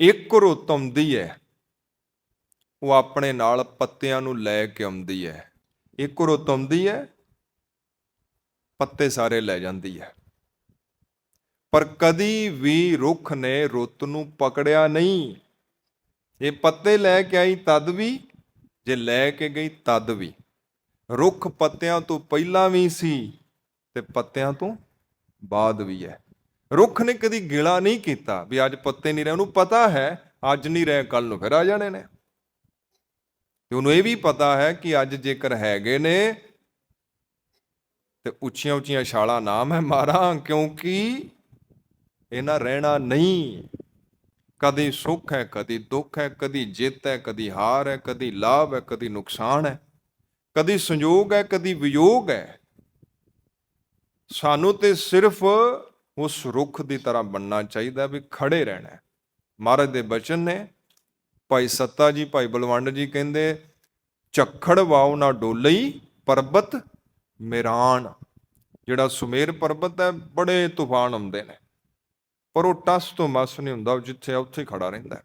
ਇੱਕ ਰੁੱਤ ਆਉਂਦੀ ਹੈ, ਉਹ ਆਪਣੇ ਨਾਲ ਪੱਤਿਆਂ ਨੂੰ ਲੈ ਕੇ ਆਉਂਦੀ ਹੈ। ਇੱਕ ਰੁੱਤ ਆਉਂਦੀ ਹੈ, ਪੱਤੇ ਸਾਰੇ ਲੈ ਜਾਂਦੀ ਹੈ। ਪਰ ਕਦੀ ਵੀ ਰੁੱਖ ਨੇ ਰੁੱਤ ਨੂੰ ਪਕੜਿਆ ਨਹੀਂ। ਇਹ ਪੱਤੇ ਲੈ ਕੇ ਆਈ ਤਦ ਵੀ, ਜੇ ਲੈ ਕੇ ਗਈ ਤਦ ਵੀ। ਰੁੱਖ ਪੱਤਿਆਂ ਤੋਂ ਪਹਿਲਾਂ ਵੀ ਸੀ ਤੇ ਪੱਤਿਆਂ ਤੋਂ ਬਾਅਦ ਵੀ ਹੈ। ਰੁੱਖ ਨੇ ਕਦੀ ਗਿਲਾ ਨਹੀਂ ਕੀਤਾ। ਵੀ ਅੱਜ ਪੱਤੇ ਨਹੀਂ ਰਹੇ ਉਹਨੂੰ ਪਤਾ ਹੈ, ਅੱਜ ਨਹੀਂ ਰਹੇ ਕੱਲ ਨੂੰ ਫਿਰ ਆ ਜਾਣੇ ਨੇ। ਤੇ ਉਹਨੂੰ ਇਹ ਵੀ ਪਤਾ ਹੈ ਕਿ ਅੱਜ ਜੇਕਰ ਹੈਗੇ ਨੇ, ਤੇ ਉੱਚੀਆਂ ਉੱਚੀਆਂ ਛਾਲਾਂ ਨਾ ਮੈਂ ਮਾਰਾਂ, ਕਿਉਂਕਿ ਇਹਨਾਂ ਰਹਿਣਾ ਨਹੀਂ। ਕਦੀ ਸੁੱਖ ਹੈ, ਕਦੀ ਦੁੱਖ ਹੈ, ਕਦੀ ਜਿੱਤ ਹੈ, ਕਦੀ ਹਾਰ ਹੈ, ਕਦੀ ਲਾਭ ਹੈ, ਕਦੀ ਨੁਕਸਾਨ ਹੈ। ਕਦੀ ਸੰਯੋਗ ਹੈ, ਕਦੀ ਵਿਯੋਗ ਹੈ। ਸਾਨੂੰ ਤੇ ਸਿਰਫ ਉਸ ਰੁੱਖ ਦੀ ਤਰ੍ਹਾਂ ਬਣਨਾ ਚਾਹੀਦਾ ਵੀ ਖੜੇ ਰਹਿਣਾ ਮਹਾਰਾਜ ਦੇ ਬਚਨ ਨੇ, ਭਾਈ ਸੱਤਾ ਜੀ, ਭਾਈ ਬਲਵੰਡ ਜੀ ਕਹਿੰਦੇ, ਝੱਖੜ ਵਾਉ ਨਾ ਡੋਲਈ ਪਰਬਤ ਮੇਰਾਨ। ਜਿਹੜਾ ਸੁਮੇਰ ਪਰਬਤ ਹੈ, ਬੜੇ ਤੂਫਾਨ ਆਉਂਦੇ ਨੇ। ਪਰ ਉਹ ਟਸ ਤੋਂ ਮਸ ਨਹੀਂ ਹੁੰਦਾ, ਉਹ ਜਿੱਥੇ ਆ, ਉੱਥੇ ਹੀ ਖੜਾ ਰਹਿੰਦਾ ਹੈ।